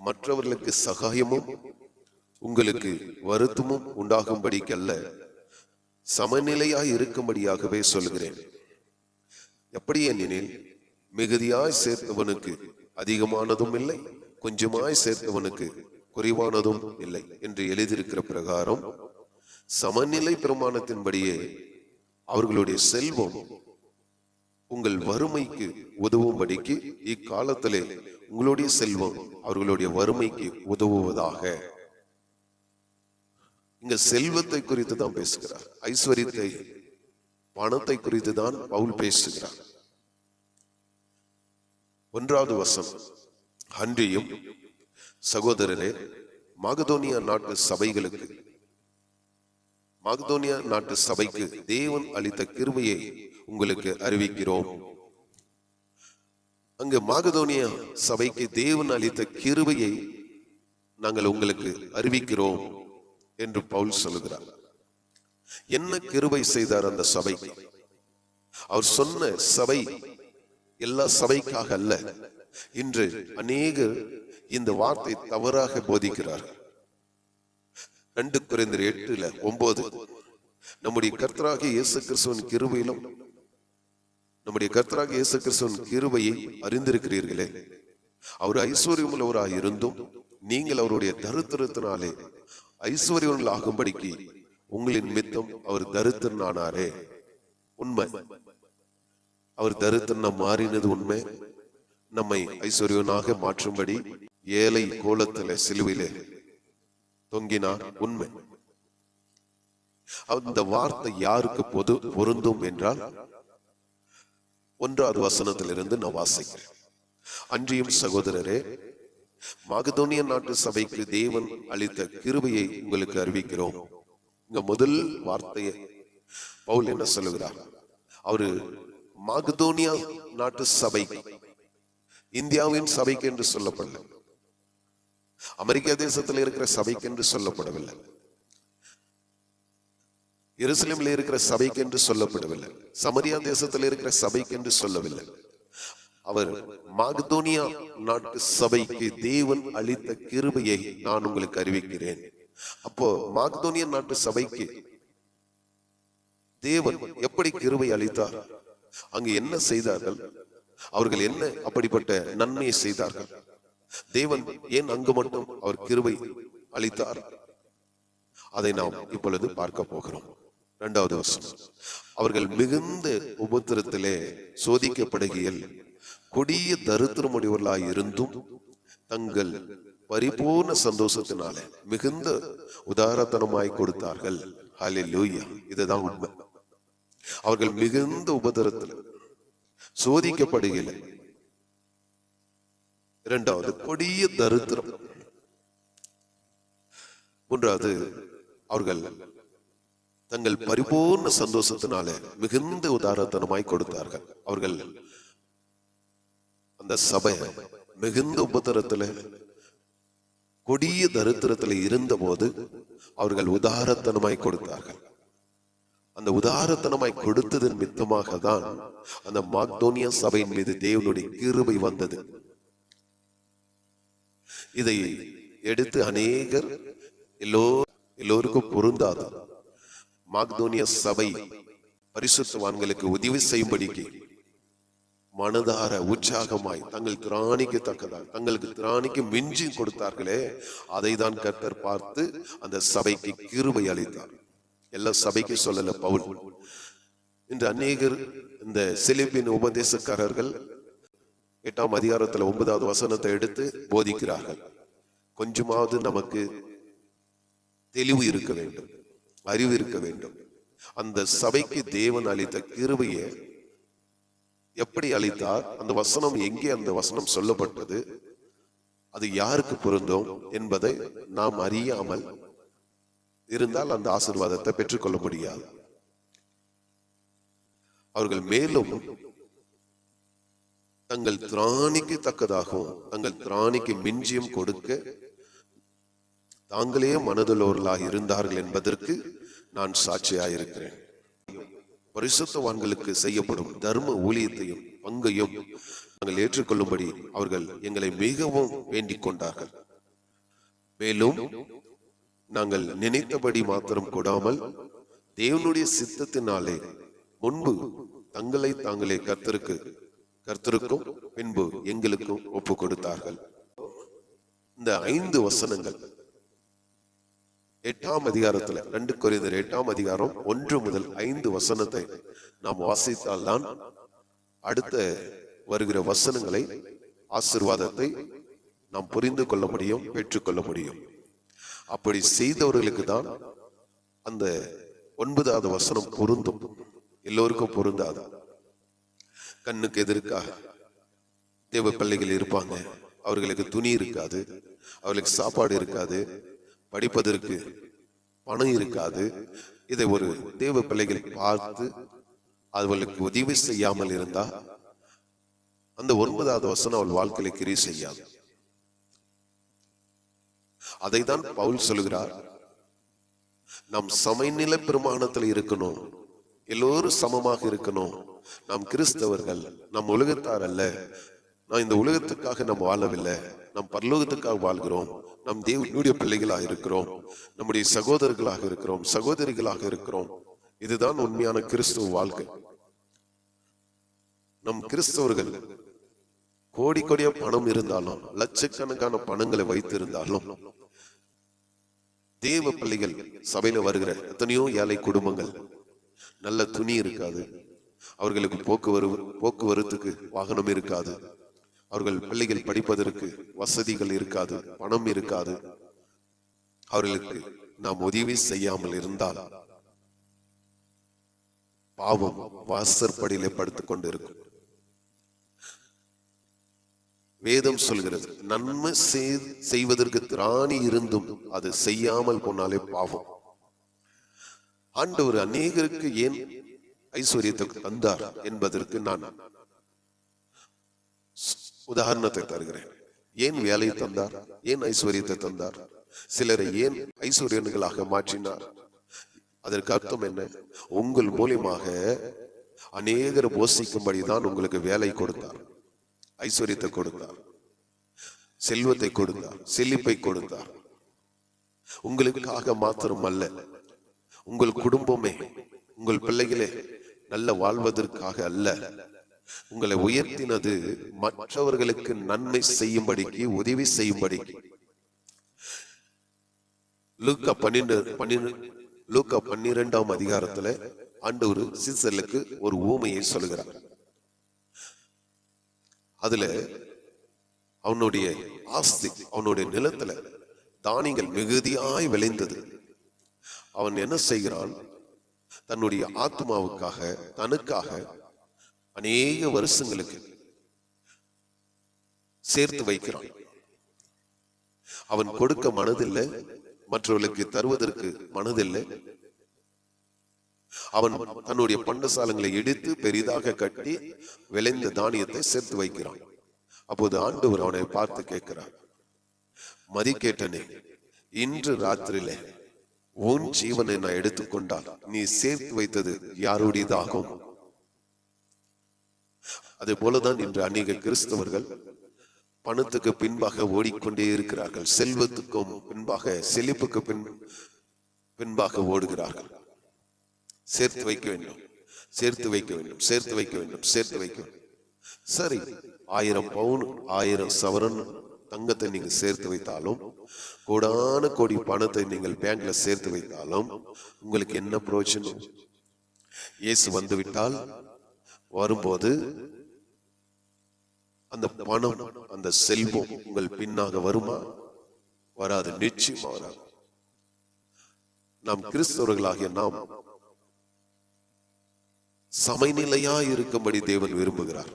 மற்றவர்களுக்கு சகாயமும் உங்களுக்கு வருத்தமும் உண்டாகும்படிக்கல்ல. சமநிலையாய் இருக்கும்படியாகவே சொல்கிறேன் எப்படி எனில் மிகுதியாய் சேர்த்தவனுக்கு அதிகமானதும் இல்லை கொஞ்சமாய் சேர்த்தவனுக்கு குறைவானதும் இல்லை என்று எழுதியிருக்கிற பிரகாரம் சமநிலை பிரமாணத்தின்படியே அவர்களுடைய செல்வம் உங்கள் வறுமைக்கு உதவும்படிக்கு இக்காலத்திலே உங்களுடைய செல்வம் அவர்களுடைய வறுமைக்கு உதவுவதாக. இங்க செல்வத்தை குறித்து தான் பேசுகிறார். ஐஸ்வர்யத்தை பணத்தை குறித்து தான் பவுல் பேசுகிறார். ஒன்றாவது வசம் அன்றியும் சகோதரரே மாகதோனியா நாட்டு சபைகளுக்கு மாகதோனியா நாட்டு சபைக்கு தேவன் அளித்த கிருபையை உங்களுக்கு அறிவிக்கிறோம். அங்கு மாகதோனியா சபைக்கு தேவன் அளித்த கிருபையை நாங்கள் உங்களுக்கு அறிவிக்கிறோம் என்று பவுல் சொல்லுகிறார். என்ன கிருபை செய்தார் அந்த சபை? அவர் சொன்ன சபை எல்லா சபைக்காக அல்ல. இன்று அநேகர் இந்த வார்த்தை தவறாக போதிக்கிறார்கள். ரெண்டு குறைந்த எட்டுல ஒன்பது நம்முடைய கர்த்தராகிய இயேசு கிறிஸ்துவின் கிருபையிலும் நம்முடைய கர்த்தராக இயேசு கிறிஸ்துவின் கிருபையை அறிந்திருக்கிறீர்களே. அவர் ஐஸ்வர்யமுள்ளவராய் இருந்தும் நீங்கள் அவருடைய தருத்திரத்தினாலே ஐஸ்வர்யங்கள் ஆகும்படிக்கு உங்களின் நிமித்தம் அவர் தரித்திரனானாரே. உண்மை. அவர் தரித்திரனா மாறினது உண்மை. நம்மை ஐஸ்வர்யனாக மாற்றும்படி ஏழை கோலத்தில சிலுவிலே தொங்கினார். உண்மை. அந்த வார்த்தை யாருக்கு பொது பொருந்தும் என்றால் ஒன்றாவது வசனத்திலிருந்து நான் வாசிக்கிறேன். அன்றியும் சகோதரரே மாகதோனிய நாட்டு சபைக்கு தேவன் அளித்த கிருபையை உங்களுக்கு அறிவிக்கிறோம். இங்க முதல் வார்த்தையை பவுல் என்ன சொல்லுகிறார்? அவரு மாகதோனியா நாட்டு சபை இந்தியாவின் சபைக்கு என்று சொல்லப்படல. அமெரிக்கா தேசத்தில் இருக்கிற சபைக்கு என்று சொல்லப்படவில்லை. எருசலேமில் இருக்கிற சபைக்கு என்று சொல்லப்படவில்லை. சமரியா தேசத்தில் இருக்கிற சபைக்கு என்று சொல்லவில்லை. அவர் மாகதோனியா நாட்டு சபைக்கு தேவன் அளித்த கிருபையை நான் உங்களுக்கு அறிவிக்கிறேன். அப்போ மாகதோனிய நாட்டு சபைக்கு தேவன் எப்படி கிருபை அளித்தார்? அங்கு என்ன செய்தார்கள்? அவர்கள் என்ன அப்படிப்பட்ட நன்மையை செய்தார்கள்? தேவன் ஏன் அங்கு மட்டும் அவர் கிருபை அளித்தார்? அதை நாம் இப்பொழுது பார்க்க போகிறோம். இரண்டாவது வருஷம் அவர்கள் மிகுந்த உபத்திரத்திலே சோதிக்கப்படுகையில் கொடிய தரித்திரமுடையவர்களாய் இருந்தும் தங்கள் பரிபூர்ண சந்தோஷத்தினாலே மிகுந்த உதாரத்தனமாய் கொடுத்தார்கள். ஹalleluya. இதுதான் உண்மை. அவர்கள் மிகுந்த உபதரத்தில் சோதிக்கப்படுகையில் இரண்டாவது கொடிய தரித்திரம். மூன்றாவது அவர்கள் தங்கள் பரிபூர்ண சந்தோஷத்தினால மிகுந்த உதாரத்தனமாய் கொடுத்தார்கள். அவர்கள் அந்த சபை மிகுந்த உபத்திரத்துல கொடிய தரித்திரத்துல இருந்தபோது அவர்கள் உதாரத்தனமாய் கொடுத்தார்கள். அந்த உதாரத்தனமாய் கொடுத்ததன் மித்தமாக தான் அந்த மாக்டோனியா சபையின் மீது தேவனுடைய கிருபை வந்தது. இதை எடுத்து அநேகர் எல்லோ எல்லோருக்கும் பொருந்தாதான் மாக்தோனிய சபை பரிசுத்தவான்களுக்கு உதவி செய்யும்படிக்கு மனதார உற்சாகமாய் தங்கள் திராணிக்கு தக்கதாக தங்களுக்கு திராணிக்கு மிஞ்சி கொடுத்தார்களே அதை தான் கர்த்தர் பார்த்து அந்த சபைக்கு கிருபை அளித்தார். எல்லா சபைக்கு சொல்லல பவுல். இன்று அநேகர் இந்த சிலிப்பின் உபதேசக்காரர்கள் எட்டாம் அதிகாரத்துல ஒன்பதாவது வசனத்தை எடுத்து போதிக்கிறார்கள். கொஞ்சமாவது நமக்கு தெளிவு இருக்க வேண்டும். அறிவு இருக்க வேண்டும். அந்த சபைக்கு தேவன் அளித்த கிருபையை எப்படி அளித்தார்? அந்த வசனம் எங்கே அந்த வசனம் சொல்லப்பட்டது? அது யாருக்கு பொருந்தும் என்பதை நாம் அறியாமல் இருந்தால் அந்த ஆசீர்வாதத்தை பெற்றுக்கொள்ள முடியாது. அவர்கள் மேலும் தங்கள் திராணிக்கு தக்கதாகவும் தங்கள் திராணிக்கு மிஞ்சியும் கொடுக்க தாங்களே மனதுள்ளவர்களாக இருந்தார்கள் என்பதற்கு நான் சாட்சியாயிருக்கிறேன். பரிசுத்தவான்களுக்கு செய்யப்படும் தர்ம ஊழியத்தையும் பங்கையும் நாங்கள் ஏற்றுக்கொள்ளும்படி அவர்கள் எங்களை மிகவும் வேண்டிக் கொண்டார்கள். மேலும் நாங்கள் நினைத்தபடி மாத்திரம் கூடாமல் தேவனுடைய சித்தத்தினாலே முன்பு தங்களை தாங்களே கர்த்தருக்கு கர்த்தருக்கும் பின்பு எங்களுக்கும் ஒப்பு கொடுத்தார்கள். இந்த ஐந்து வசனங்கள் எட்டாம் அதிகாரத்துல ரெண்டு குறைந்தர் எட்டாம் அதிகாரம் ஒன்று முதல் ஐந்து வசனத்தை நாம் வாசித்தால்தான் அடுத்த வருகிற வசனங்களை ஆசிர்வாதத்தை நாம் புரிந்து கொள்ள முடியும் பெற்றுக்கொள்ள முடியும். அப்படி செய்தவர்களுக்கு தான் அந்த ஒன்பதாவது வசனம் பொருந்தும். எல்லோருக்கும் பொருந்தாது. கண்ணுக்கு எதிர்க்காக தேவ பிள்ளைகள் இருப்பாங்க. அவர்களுக்கு துணி இருக்காது. அவர்களுக்கு சாப்பாடு இருக்காது. படிப்பதற்கு பணம் இருக்காது. இதை ஒரு தேவ பிள்ளைகள் பார்த்து அவளுக்கு உதவி செய்யாமல் இருந்தா அந்த ஒன்பதாவது வசனம் அவள் வாழ்க்கையில கிரி செய்யாது. அதைதான் பவுல் சொல்லுகிறார். நாம் சமநிலை பிரமாணத்தில் இருக்கணும். எல்லோரும் சமமாக இருக்கணும். நாம் கிறிஸ்தவர்கள் நம் உலகத்தார் அல்ல. நான் இந்த உலகத்துக்காக நாம் வாழவில்லை. நாம் பரலோகத்துக்காக வாழ்கிறோம். நம் தேவனுடைய பிள்ளைகளாக இருக்கிறோம். நம்முடைய சகோதரர்களாக இருக்கிறோம். சகோதரிகளாக இருக்கிறோம். இதுதான் உண்மையான கிறிஸ்துவ வாழ்க்கை. நம் கிறிஸ்தவர்கள் கோடி கோடிய பணம் இருந்தாலும் லட்சக்கணக்கான பணங்களை வைத்திருந்தாலும் தேவ பிள்ளைகள் சபையில வருகிற எத்தனையோ ஏழை குடும்பங்கள் நல்ல துணி இருக்காது. அவர்களுக்கு போக்குவரவு போக்குவரத்துக்கு வாகனம் இருக்காது. அவர்கள் பிள்ளைகள் படிப்பதற்கு வசதிகள் இருக்காது பணம் இருக்காது. அவர்களுக்கு நாம் உதவி செய்யாமல் இருந்தால் பாவம் வாசற்படியில படுத்துக் கொண்டிருக்கும். வேதம் சொல்கிறது நன்மை செய்வதற்கு திராணி இருந்தும் அது செய்யாமல் போனாலே பாவம். ஆண்டவர் அநேகருக்கு ஏன் ஐஸ்வர்யத்தை தந்தார் என்பதற்கு நான் உதாரணத்தை தருகிறேன். ஏன் வேலையை தந்தார்? ஏன் ஐஸ்வர்யத்தை தந்தார்? சிலரை ஏன் ஐஸ்வர்யன்களாக மாற்றினார்? அதற்கு அர்த்தம் என்ன? உங்கள் மூலியமாக அநேகர் போஷிக்கும்படிதான் உங்களுக்கு வேலை கொடுத்தார். ஐஸ்வர்யத்தை கொடுத்தார். செல்வத்தை கொடுத்தார். செழிப்பை கொடுத்தார். உங்களுக்காக மாத்திரம் அல்ல உங்கள் குடும்பமே உங்கள் பிள்ளைகளே நல்ல வாழ்வதற்காக அல்ல. உங்களை உயர்த்தினது மற்றவர்களுக்கு நன்மை செய்யும்படிக்கு உதவி செய்யும்படிக்கு. லூக்கா பன்னிரெண்டு பன்னிரெண்டு லூக்கா பன்னிரெண்டாம் அதிகாரத்துல ஆண்டவர் சீசலுக்கு ஒரு ஊமையை சொல்கிறார் அதுல அவனுடைய ஆஸ்தி அவனுடைய நிலத்துல தானியங்கள் மிகுதியாய் விளைந்தது. அவன் என்ன செய்கிறான்? தன்னுடைய ஆத்மாவுக்காக தனக்காக அநேக வருஷங்களுக்கு சேர்த்து வைக்கிறான். அவன் கொடுக்க மனதில்லை மற்றவர்களுக்கு தருவதற்கு மனதில்லை. அவன் தன்னுடைய பண்டசாலங்களை எடுத்து பெரிதாக கட்டி விளைந்த தானியத்தை சேர்த்து வைக்கிறான். அப்போது ஆண்டவர் அவனை பார்த்து கேட்கிறார் மதிக்கேட்டனே இன்று ராத்திரியில உன் ஜீவனை நான் எடுத்துக்கொண்டால் நீ சேர்த்து வைத்தது யாருடையதாகும்? அதே போலதான் இன்று அநேக கிறிஸ்தவர்கள் பணத்துக்கு பின்பாக ஓடிக்கொண்டே இருக்கிறார்கள் செல்வத்துக்கும் பின்பாக செழிப்புக்கு பின் பின்பாக ஓடுகிறார்கள். சேர்த்து வைக்க வேண்டும் சேர்த்து வைக்க வேண்டும் சேர்த்து வைக்க வேண்டும் சேர்த்து வைக்க வேண்டும். சரி ஆயிரம் பவுன் ஆயிரம் சவரன் தங்கத்தை நீங்கள் சேர்த்து வைத்தாலும் கோடான கோடி பணத்தை நீங்கள் பேங்க்ல சேர்த்து வைத்தாலும் உங்களுக்கு என்ன பிரயோஜனம்? இயேசு வந்துவிட்டால் வரும்போது அந்த பணம் அந்த செல்வம் உங்கள் பின்னாக வருமா? வராது நிச்சயமா வராது. நாம் கிறிஸ்தவர்களாகிய நாம் சமநிலையா இருக்கும்படி தேவன் விரும்புகிறார்.